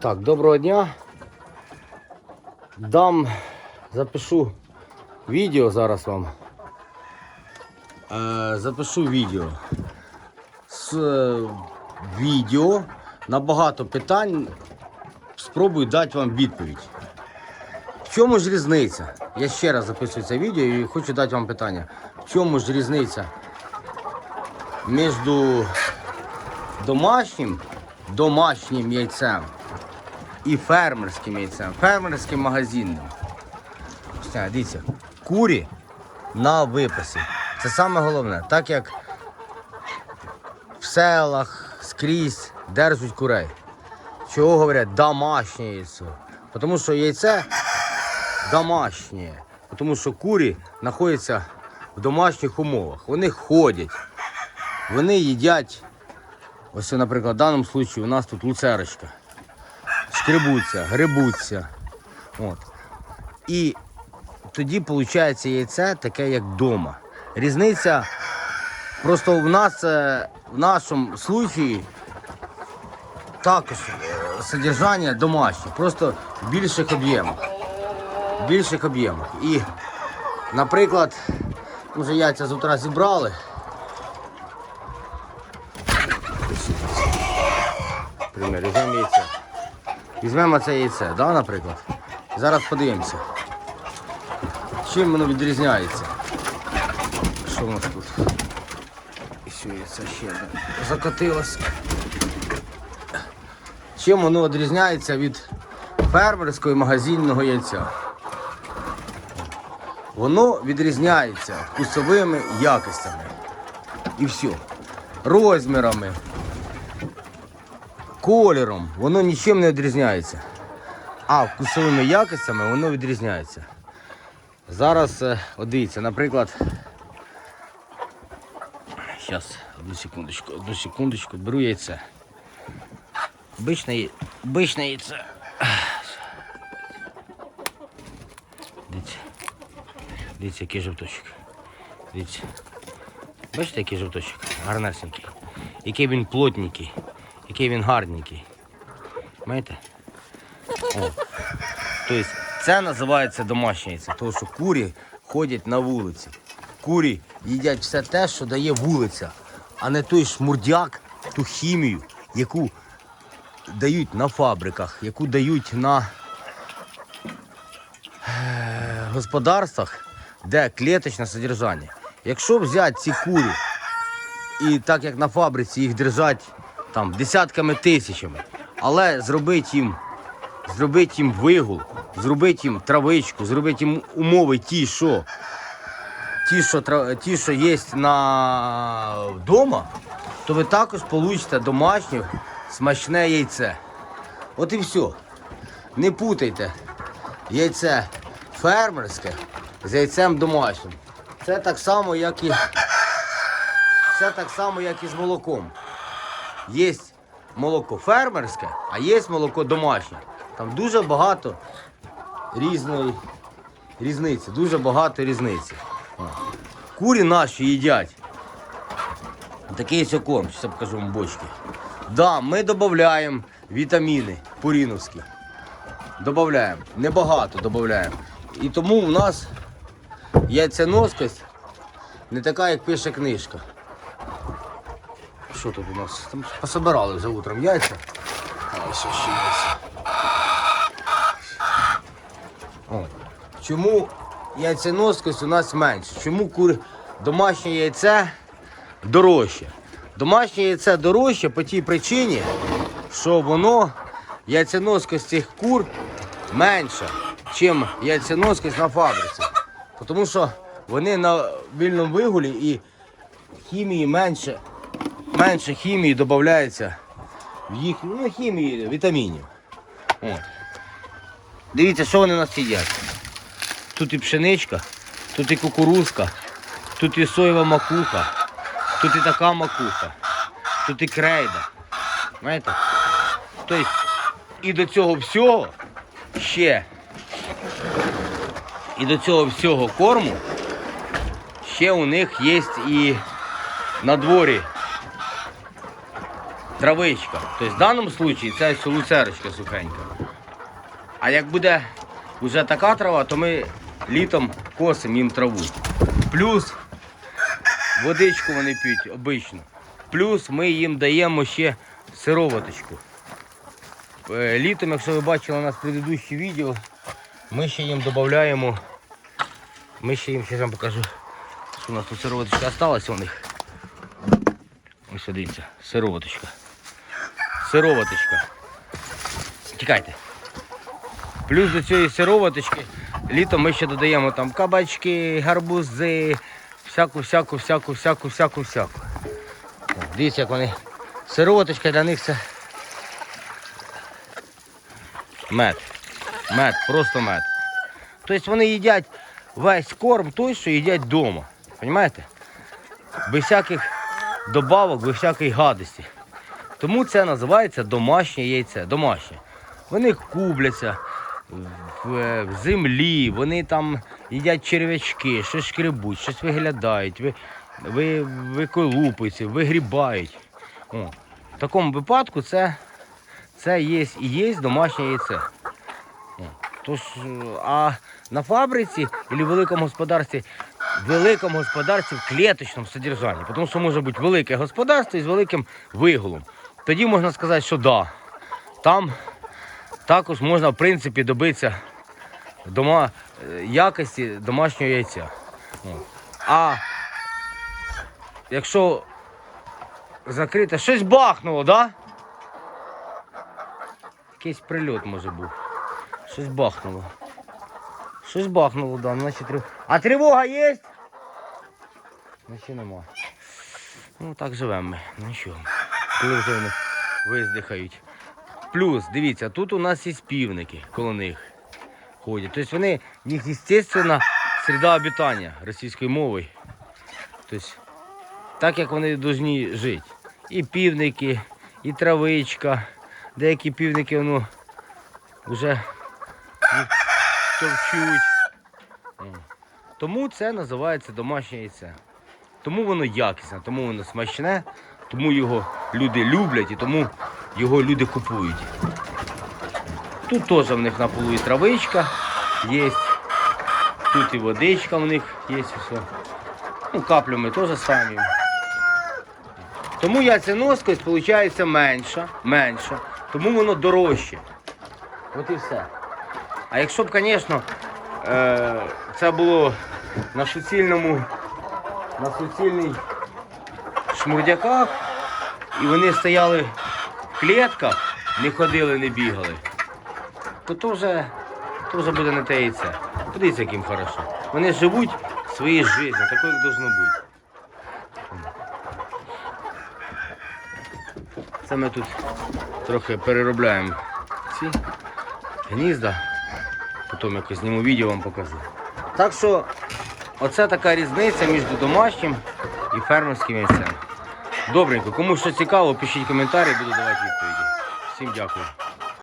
Так, доброго дня. Дам, запишу відео зараз вам. Е, запишу відео. З е, відео на багато питань спробую дати вам відповідь. В чому ж різниця? Я ще раз записую це відео і хочу дати вам питання. В чому ж різниця між домашнім, домашнім яйцем і фермерським яйцем, фермерським магазинним. Ось, Дивіться, курі на виписі. Це саме головне. Так як в селах скрізь держать курей. Чого говорять домашнє яйцо? Тому що яйце домашнє. Тому що курі знаходяться в домашніх умовах. Вони ходять, вони їдять. Ось, наприклад, в даному випадку у нас тут луцерочка. Шкребуться, грибуться. От. І тоді виходить яйце таке, як вдома. Різниця просто в нас е, в нашому случаї також е, содержання домашнє, просто в більших об'ємах. Більших об'ємах. І, наприклад, вже яйця з утра зібрали. Примір, візьмемо яйце. Візьмемо це яйце, да, наприклад. Зараз подивимося. Чим воно відрізняється? Що у нас тут? І що яйце ще закотилось. Чим воно відрізняється від фермерського і магазинного яйця? Воно відрізняється вкусовими якостями. І все. Розмірами, кольором, воно нічим не відрізняється. А вкусовими якостями воно відрізняється. Зараз, е, от дивіться, наприклад. Зараз, одну секундочку, одну секундочку, беру яйце. Обичне, обичне яйце. Дивіться. Дивіться, який жовточок. Дивіться. Бачите, який жовточок? Гарнесенький. Який він плотненький, який він гарненький. Знаєте? О. Тобто це називається домашнє яйце, тому що курі ходять на вулиці. Курі їдять все те, що дає вулиця, а не той шмурдяк, ту хімію, яку дають на фабриках, яку дають на е, господарствах, де клеточне содержання. Якщо взяти ці курі і так як на фабриці їх держать там десятками тисячами, але зробити їм, зробити їм вигул, зробити їм травичку, зробити їм умови ті, що ті, що, ті, що є на вдома, то ви також получите домашнє смачне яйце. От і все. Не путайте яйце фермерське з яйцем домашнім. Це так само, як і це так само, як і з молоком. Є молоко фермерське, а є молоко домашнє. Там дуже багато різної різниці, дуже багато різниці. Курі наші їдять. Такий зараз я покажу вам бочки. Да, ми додаємо вітаміни пуріновські. Додаємо. Небагато додаємо. І тому у нас яйценоскость не така, як пише книжка. Що тут у нас? Там пособирали вже утром яйця. Ось ще. О. Чому яйценоскость у нас менше? Чому кур... домашнє яйце дорожче? Домашнє яйце дорожче по тій причині, що воно яйценоскость цих кур менша, ніж яйценоскость на фабриці. Тому що вони на вільному вигулі і хімії менше, менше хімії додається в їх ну, хімії, вітамінів. От. Дивіться, що вони у нас їдять. Тут і пшеничка, тут і кукурузка, тут і соєва макуха, тут і така макуха, тут і крейда. Знаєте? Тобто, і до цього всього ще, і до цього всього корму ще у них є і на дворі травичка. Тобто в даному випадку це ось луцерочка сухенька. А як буде вже така трава, то ми літом косимо їм траву. Плюс водичку вони п'ють обично. Плюс ми їм даємо ще сироваточку. Е, Літом, якщо ви бачили у нас предыдущі відео, ми ще їм додаємо. Ми ще їм зараз вам покажу, що у нас тут сироваточка залишилася у них. Ось дивіться, сироваточка. Сироваточка. Тікайте. Плюс до цієї сироваточки літом ми ще додаємо там кабачки, гарбузи, всяку, всяку, всяку, всяку, всяку, всяку. Дивіться, як вони. Сироваточка для них це мед. Мед, просто мед. Тобто вони їдять весь корм той, що їдять вдома. Понимаєте? Без всяких добавок, без всякої гадості. Тому це називається домашнє яйце. Домашнє. Вони кубляться в, землі, вони там їдять черв'ячки, щось шкребуть, щось виглядають, ви, ви, виколупуються, вигрібають. О. В такому випадку це, це є і є домашнє яйце. Тож, а на фабриці або в великому господарстві, в великому господарстві в клеточному содержанні, тому що може бути велике господарство із великим вигулом. Тоді можна сказати, що да, там також можна в принципі добитися дома, е, якості домашнього яйця. А якщо закрите, щось бахнуло? Да? Якийсь прильот може був. Щось бахнуло. Щось бахнуло, да, значить трив... А тривога є? Значить нема. Ну так живемо ми. Ну нічого. Коли вже вони виздихають. Плюс, дивіться, тут у нас є півники коло них ходять. Тобто вони, в них середа обітання російською мовою. Тобто, так як вони повинні жити. І півники, і травичка. Деякі півники воно вже їх товчуть. Тому це називається домашнє яйце. Тому воно якісне, тому воно смачне, тому його люди люблять і тому його люди купують. Тут теж в них на полу і травичка є. Тут і водичка в них є все. Ну, каплю ми теж самі. Тому яйценоскость виходить менша, менша, тому воно дорожче. От і все. А якщо б, звісно, е, це було на суцільному, на суцільній шмурдяках, і вони стояли в клітках, не ходили, не бігали, то то вже, то вже буде не те яйце. Подивіться, як їм хорошо. Вони живуть своєю життю, такою як должно бути. Це ми тут трохи переробляємо ці гнізда. Потім якось зніму відео вам покажу. Так що оце така різниця між домашнім і фермерським яйцем. Добренько, кому що цікаво, пишіть коментарі, буду давати відповіді. Всім дякую.